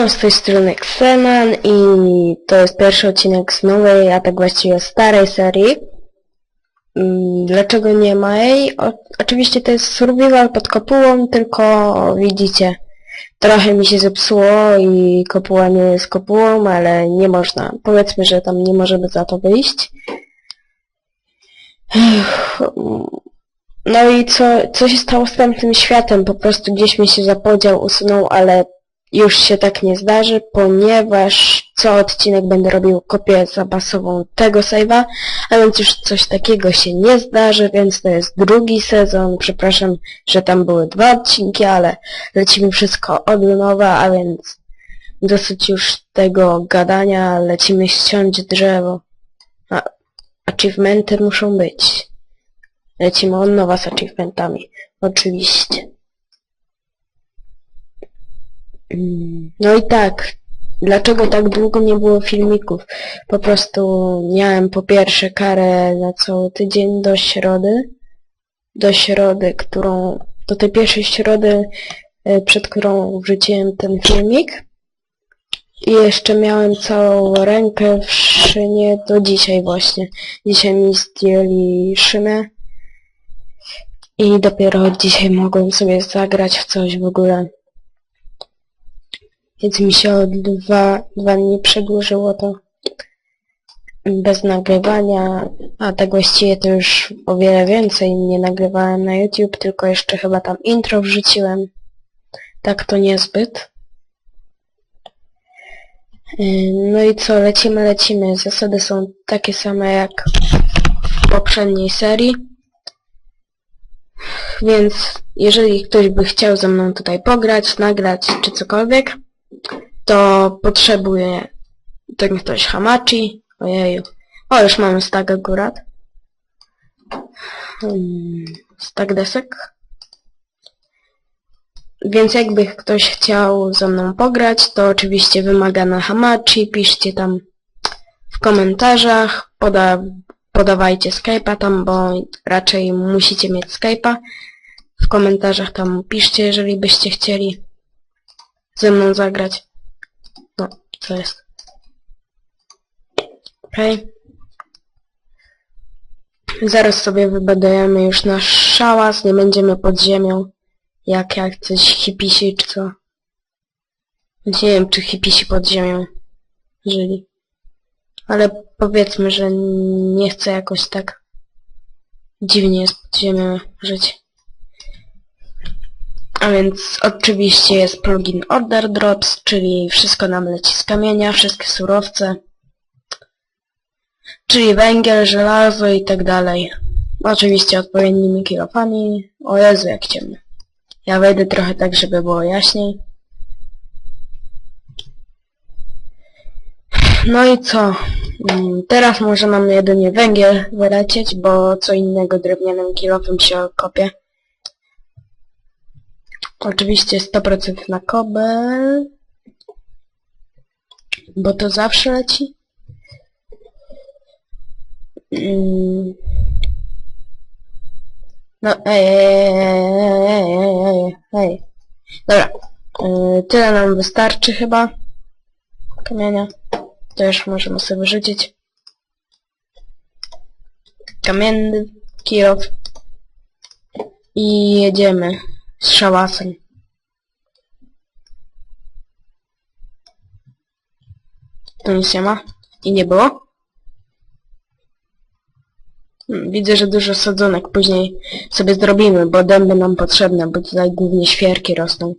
Siemano, z tej strony Xenan i to jest pierwszy odcinek z nowej, a tak właściwie starej serii. Mm, Dlaczego nie ma jej? O, oczywiście to jest survival pod kopułą, tylko widzicie, trochę mi się zepsuło i kopuła nie jest kopułą, ale nie można, powiedzmy, że tam nie możemy za to wyjść. Ech, No i co, co się stało z tamtym światem? Po prostu gdzieś mi się zapodział, usunął, ale już się tak nie zdarzy, ponieważ co odcinek będę robił kopię zapasową tego save'a, a więc już coś takiego się nie zdarzy, więc to jest drugi sezon. Przepraszam, że tam były dwa odcinki, ale lecimy wszystko od nowa, a więc dosyć już tego gadania, lecimy ściąć drzewo. A, achievementy muszą być. Lecimy od nowa z achievementami. Oczywiście. No i tak, dlaczego tak długo nie było filmików? Po prostu miałem po pierwsze karę na cały tydzień do środy, do środy, którą, do tej pierwszej środy, e, przed którą wrzuciłem ten filmik. I jeszcze miałem całą rękę w szynie do dzisiaj właśnie. Dzisiaj mi zdjęli szynę. I dopiero dzisiaj mogłem sobie zagrać w coś w ogóle. Więc mi się o dwa, dwa dni przedłużyło to bez nagrywania, a tak właściwie to już o wiele więcej nie nagrywałem na YouTube, tylko jeszcze chyba tam intro wrzuciłem. Tak to niezbyt. No i co, lecimy, lecimy. Zasady są takie same jak w poprzedniej serii. Więc jeżeli ktoś by chciał ze mną tutaj pograć, nagrać czy cokolwiek, to potrzebuję to ktoś hamachi. Ojeju. O, już mamy stack akurat. Hmm, stack desek. Więc jakby ktoś chciał ze mną pograć, to oczywiście wymaga na hamachi. Piszcie tam w komentarzach. Poda, podawajcie Skype'a tam, bo raczej musicie mieć Skype'a. W komentarzach tam piszcie, jeżeli byście chcieli ze mną zagrać. No, co jest? Okej. Zaraz sobie wybudujemy już nasz szałas, nie będziemy pod ziemią, jak jak coś hipisi czy co. Nie wiem, czy hipisi pod ziemią żyli. Ale powiedzmy, że nie chcę jakoś tak dziwnie jest pod ziemią żyć. A więc oczywiście jest plugin Order Drops, czyli wszystko nam leci z kamienia, wszystkie surowce, czyli węgiel, żelazo i tak dalej. Oczywiście odpowiednimi kilofami. O Jezu, jak ciemno. Ja wejdę trochę tak, żeby było jaśniej. No i co? Mm, Teraz może nam jedynie węgiel wylecieć, bo co innego drewnianym kilofem się kopie. Oczywiście 100% na kobel. Bo to zawsze leci. Mm. No, ej, ej, ej, ej, ej, ej, ej. Dobra. Yy, tyle nam wystarczy chyba. Kamienia. To już możemy sobie wyrzucić. Kamienny kilof. I jedziemy z szałasem. Tu nic nie ma. I nie było. Hmm, Widzę, że dużo sadzonek później sobie zrobimy, bo dęby nam potrzebne, bo tutaj głównie świerki rosną.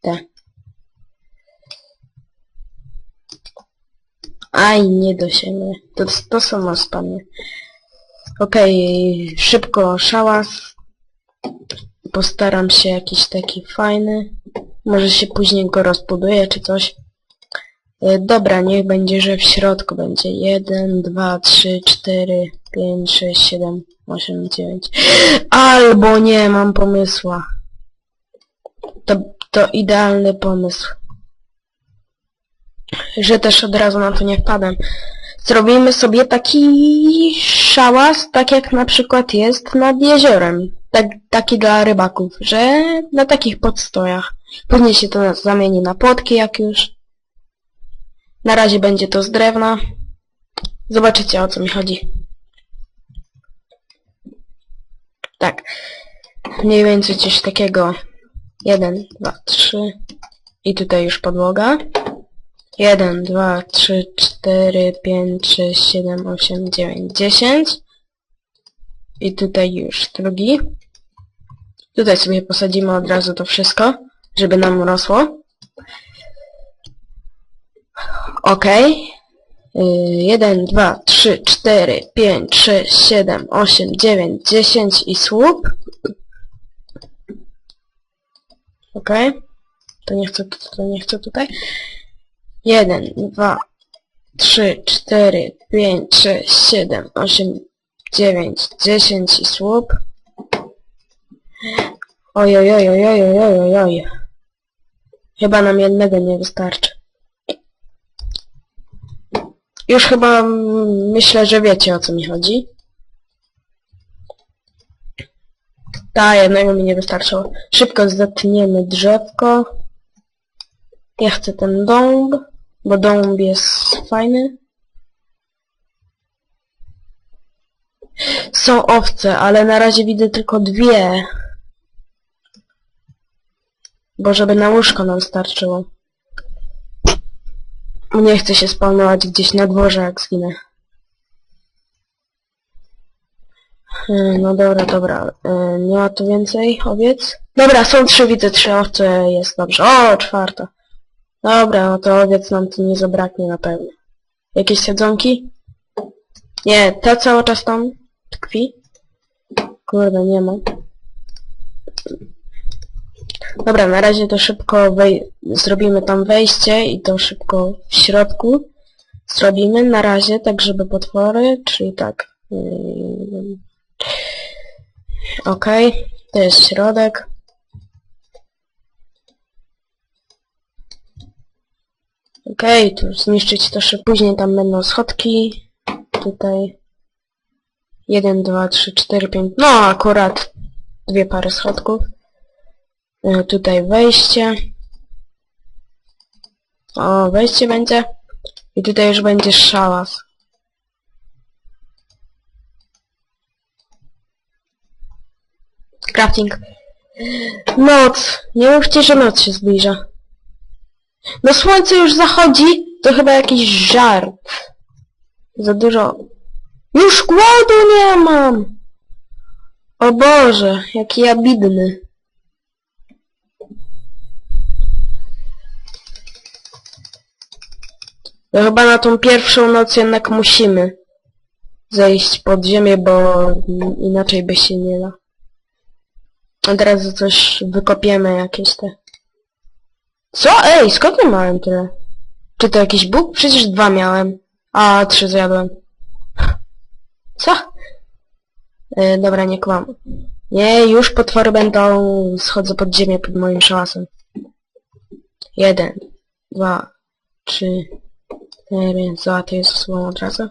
Te. Aj, nie do siebie. To, to samo spadnie. Okej, szybko szałas. Postaram się jakiś taki fajny. Może się później go rozbuduję czy coś. E, Dobra, niech będzie, że w środku będzie 1, 2, 3, 4, 5, 6, 7, 8, 9. Albo nie, mam pomysła. To, to idealny pomysł. Że też od razu na to nie wpadłem. Zrobimy sobie taki szałas, tak jak na przykład jest nad jeziorem. Tak, taki dla rybaków, że na takich podstojach. Później się to zamieni na płotki jak już. Na razie będzie to z drewna. Zobaczycie o co mi chodzi. Tak. Mniej więcej coś takiego. 1, 2, 3. I tutaj już podłoga. 1, 2, 3, 4, 5, 6, 7, 8, 9, 10. I tutaj już drugi. Tutaj sobie posadzimy od razu to wszystko, żeby nam rosło. Ok. 1, 2, 3, 4, 5, 6, 7, 8, 9, 10 i słup. Ok. To nie chcę, to nie chcę tutaj. 1, 2, 3, 4, 5, 6, 7, 8, 9, 10 i słup. Oj, oj, oj, oj, oj, oj, oj, oj. Chyba nam jednego nie wystarczy. Już chyba myślę, że wiecie o co mi chodzi. Ta, jednego mi nie wystarczyło. Szybko zetniemy drzewko. Ja chcę ten dąb, bo dąb jest fajny. Są owce, ale na razie widzę tylko dwie. Bo żeby na łóżko nam starczyło. Nie chcę się spawnować gdzieś na dworze, jak zginę. E, No dobra, dobra. E, Nie ma tu więcej owiec? Dobra, są trzy, widzę trzy owce, jest dobrze. O, czwarta. Dobra, no to owiec nam tu nie zabraknie na pewno. Jakieś sadzonki? Nie, ta cały czas tam tkwi? Kurde, nie ma. Dobra, na razie to szybko zrobimy tam wejście i to szybko w środku zrobimy na razie, tak żeby potwory, czyli tak. Yy, Okej, to jest środek. Okej, tu zniszczyć to szybko. Później tam będą schodki. Tutaj. 1, 2, 3, 4, 5. No, akurat dwie pary schodków. E, Tutaj wejście. O, wejście będzie. I tutaj już będzie szałas. Crafting. Noc. Nie mówcie, że noc się zbliża. No słońce już zachodzi. To chyba jakiś żart. Za dużo. Już głodu nie mam. O Boże, jaki ja bidny. No chyba na tą pierwszą noc jednak musimy zejść pod ziemię, bo inaczej by się nie da. Od razu coś wykopiemy jakieś te... Co? Ej, skąd ja miałem tyle? Czy to jakiś bóg? Przecież dwa miałem. A, trzy zjadłem. Co? E, dobra, nie kłam. Nie, już potwory będą... Schodzę pod ziemię pod moim szałasem. Jeden, dwa, trzy, cztery... Załatwię ze sobą od razu.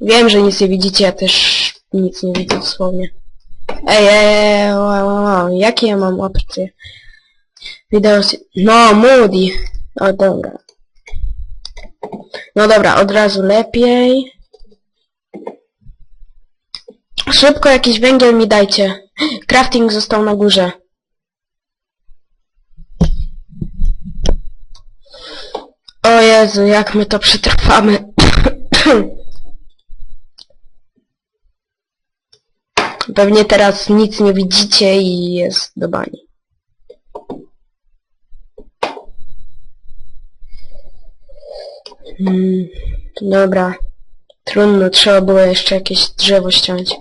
Wiem, że nic nie widzicie, ja też nic nie widzę dosłownie. Ej, ej, jakie ja mam opcje? Wideo... No, Moody. O, dobra. No dobra, od razu lepiej. Szybko jakiś węgiel mi dajcie. Crafting został na górze. O Jezu, jak my to przetrwamy. Pewnie teraz nic nie widzicie i jest do bani. Hmm, dobra. Trudno, trzeba było jeszcze jakieś drzewo ściąć.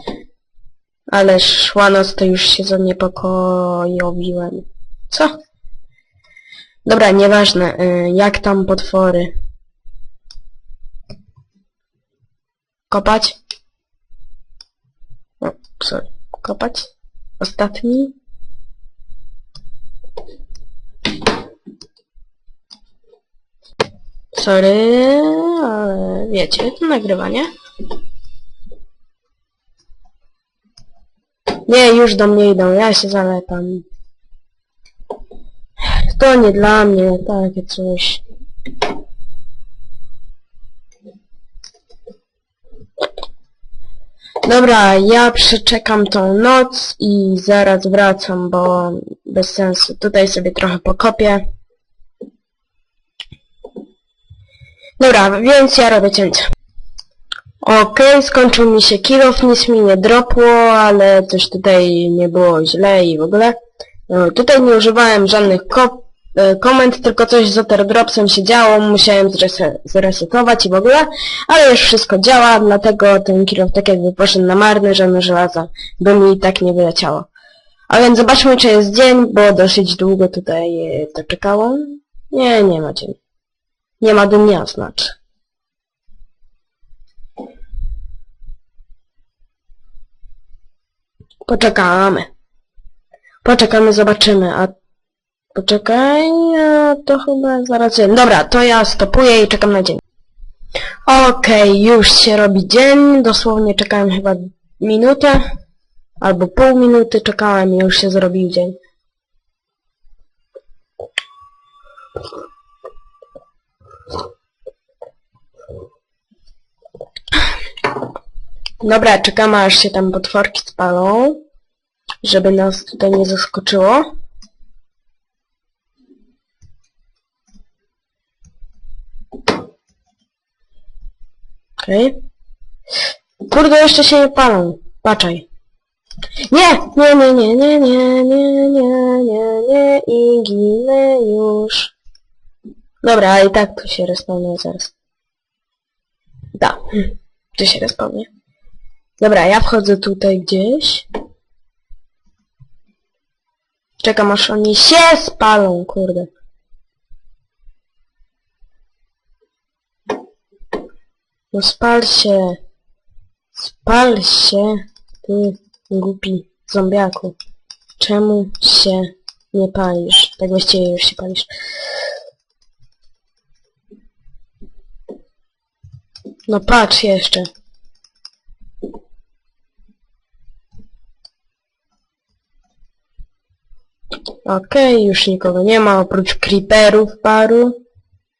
Ale szła noc, to już się zaniepokojowiłem. Co? Dobra, nieważne. y, Jak tam potwory? Kopać? O, sorry. Kopać? Ostatni? Sorry, ale wiecie, nagrywanie. Nie, już do mnie idą, ja się zaletam. To nie dla mnie, takie coś. Dobra, ja przeczekam tą noc i zaraz wracam, bo bez sensu. Tutaj sobie trochę pokopię. Dobra, więc ja robię cięcie. Okej, skończył mi się kilof, nic mi nie dropło, ale coś tutaj nie było źle i w ogóle. E, Tutaj nie używałem żadnych ko e, komend, tylko coś z Dropsem się działo, musiałem zrese zresetować i w ogóle, ale już wszystko działa, dlatego ten kilof tak jakby poszedł na marny, żadne żelaza by mi i tak nie wyleciało. A więc zobaczmy, czy jest dzień, bo dosyć długo tutaj e, to czekałam. Nie, nie ma dzień. Nie ma dnia, znaczy. Poczekamy. Poczekamy, zobaczymy, a... Poczekaj, to chyba zaraz dzień. Dobra, to ja stopuję i czekam na dzień. Okej, już się robi dzień, dosłownie czekałem chyba minutę, albo pół minuty czekałem i już się zrobił dzień. Dobra, czekamy aż się tam potworki spalą, żeby nas tutaj nie zaskoczyło. Okej. Kurde, jeszcze się nie palą. Patrzaj. Nie! Nie, nie, nie, nie, nie, nie, nie, nie, nie i ginę już. Dobra, ale i tak tu się respawnuje zaraz. Da. Tu się respawnuje. Dobra, ja wchodzę tutaj gdzieś. Czekam aż oni się spalą, kurde. No spal się. Spal się, ty głupi zombiaku. Czemu się nie palisz? Tak właściwie już się palisz. No patrz jeszcze. Okej, już nikogo nie ma, oprócz creeperów paru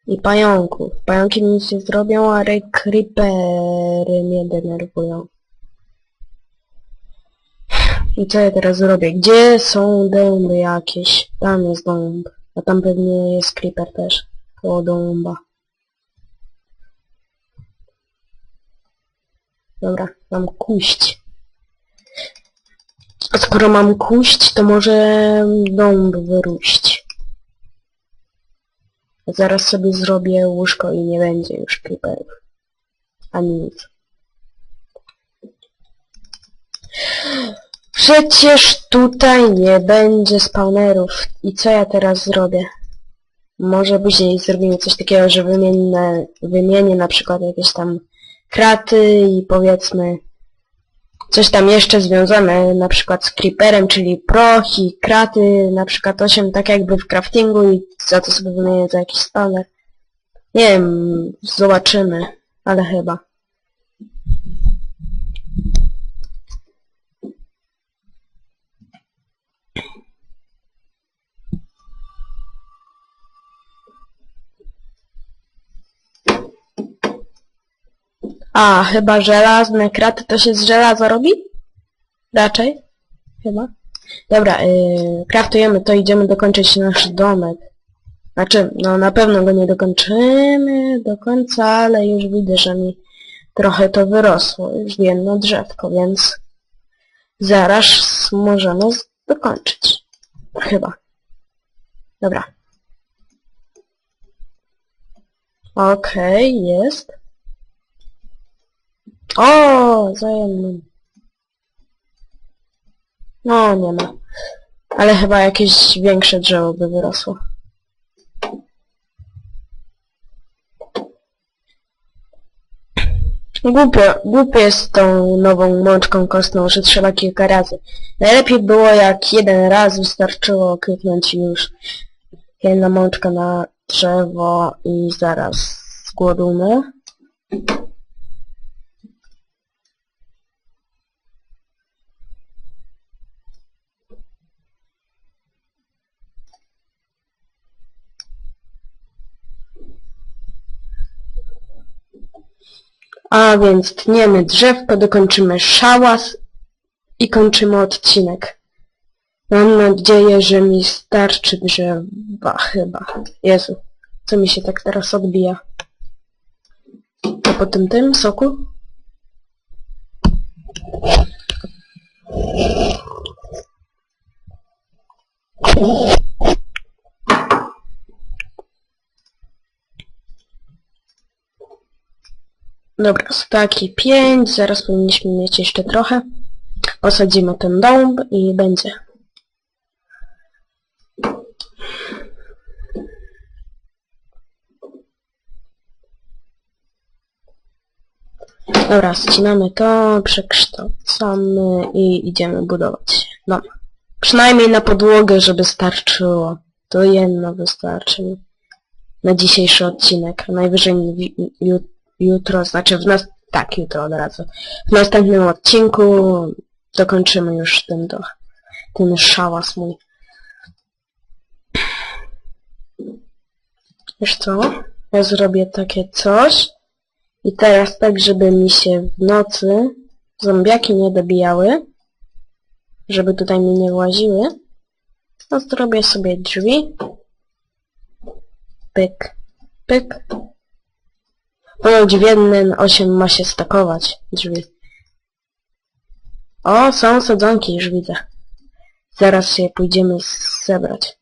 i pająków. Pająki nic nie zrobią, ale creepery mnie denerwują. I co ja teraz zrobię? Gdzie są dęby jakieś? Tam jest dąb. A tam pewnie jest creeper też. Koło dąba. Dobra, mam kuść. A skoro mam kuść, to może dąb wyróść. Zaraz sobie zrobię łóżko i nie będzie już creeperów. Ani nic. Przecież tutaj nie będzie spawnerów. I co ja teraz zrobię? Może później zrobimy coś takiego, że wymienię, wymienię na przykład jakieś tam kraty i powiedzmy coś tam jeszcze związane na przykład z creeperem, czyli proch i kraty, na przykład 8, tak jakby w craftingu i za to sobie wymienię za jakiś spawner. Nie wiem, zobaczymy, ale chyba. A, chyba żelazne kraty to się z żelaza robi? Raczej? Chyba. Dobra, yy, kraftujemy to, idziemy dokończyć nasz domek. Znaczy, no na pewno go nie dokończymy do końca, ale już widzę, że mi trochę to wyrosło już jedno drzewko, więc zaraz możemy dokończyć. Chyba. Dobra. Okej, jest. O, zajemny. No, nie ma. Ale chyba jakieś większe drzewo by wyrosło. Głupio, głupie jest tą nową mączką kostną, że trzeba kilka razy. Najlepiej było jak jeden raz wystarczyło kliknąć już jedna mączka na drzewo i zaraz z głodu. A więc tniemy drzewko, dokończymy szałas i kończymy odcinek. Mam nadzieję, że mi starczy drzewa chyba. Jezu, co mi się tak teraz odbija? A po tym tym soku? Dobra, staki 5, zaraz powinniśmy mieć jeszcze trochę. Osadzimy ten dąb i będzie. Dobra, ścinamy to, przekształcamy i idziemy budować dom. Przynajmniej na podłogę, żeby starczyło. To jedno wystarczy na dzisiejszy odcinek. Najwyżej jutro, znaczy w nas... Tak, jutro od razu. W następnym odcinku dokończymy już ten, do, ten szałas mój. Wiesz co? Ja zrobię takie coś. I teraz tak, żeby mi się w nocy zombiaki nie dobijały, żeby tutaj mi nie łaziły, to zrobię sobie drzwi. Pyk, pyk. Ponoć w jednym 8 ma się stakować drzwi. O, są sadzonki, już widzę. Zaraz się pójdziemy zebrać.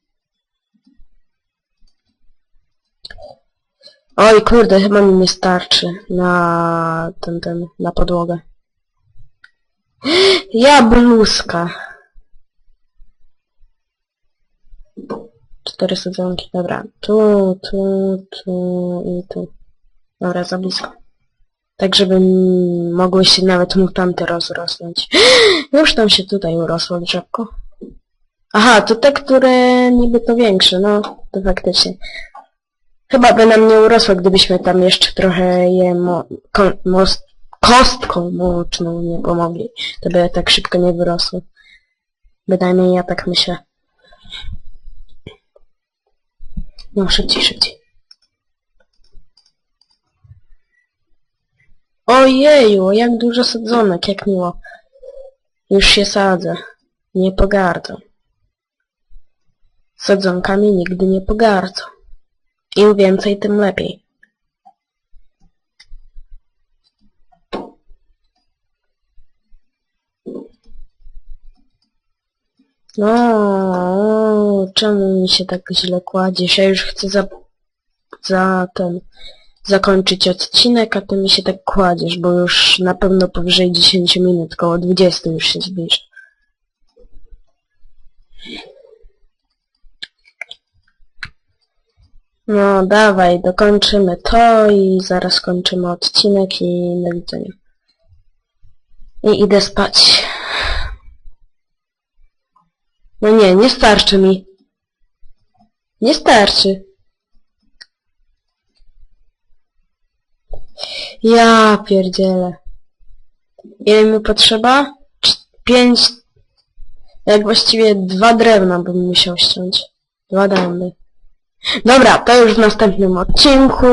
Oj, kurde, chyba mi nie starczy na ten, ten, na podłogę. Jabłuska. Cztery sadzonki, dobra. Tu, tu, tu i tu. Dobra, za blisko. Tak, żeby mogły się nawet mutanty rozrosnąć. Już tam się tutaj urosło drzewko. Aha, to te, które niby to większe, no, to faktycznie. Chyba by nam nie urosło, gdybyśmy tam jeszcze trochę je mo ko most kostką moczną nie pomogli. To by tak szybko nie wyrosły. Bynajmniej ja tak myślę. No, szybciej, szybciej. Ojeju, jak dużo sadzonek, jak miło. Już się sadzę. Nie pogardzą. Sadzonkami nigdy nie pogardzą. Im więcej, tym lepiej. No, czemu mi się tak źle kładziesz? Ja już chcę za, za ten, zakończyć odcinek, a ty mi się tak kładziesz, bo już na pewno powyżej 10 minut, koło 20 już się zbliża. No, dawaj, dokończymy to i zaraz kończymy odcinek i do widzenia. I idę spać. No nie, nie starczy mi. Nie starczy. Ja pierdzielę. Ile mi potrzeba? Pięć... Jak właściwie dwa drewna bym musiał ściąć. Dwa dęby. Dobra, to już w następnym odcinku.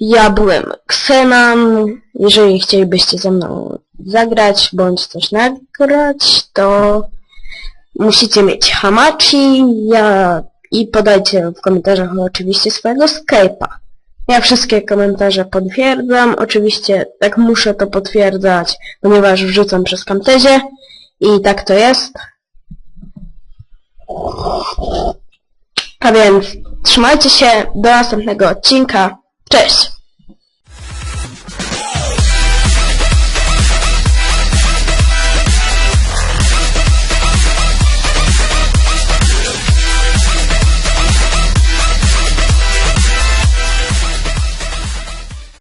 Ja byłem Xenan. Jeżeli chcielibyście ze mną zagrać bądź coś nagrać, to musicie mieć Hamachi ja i podajcie w komentarzach oczywiście swojego Skype'a. Ja wszystkie komentarze potwierdzam. Oczywiście tak muszę to potwierdzać, ponieważ wrzucam przez Camtezie i tak to jest. A więc trzymajcie się do następnego odcinka. Cześć!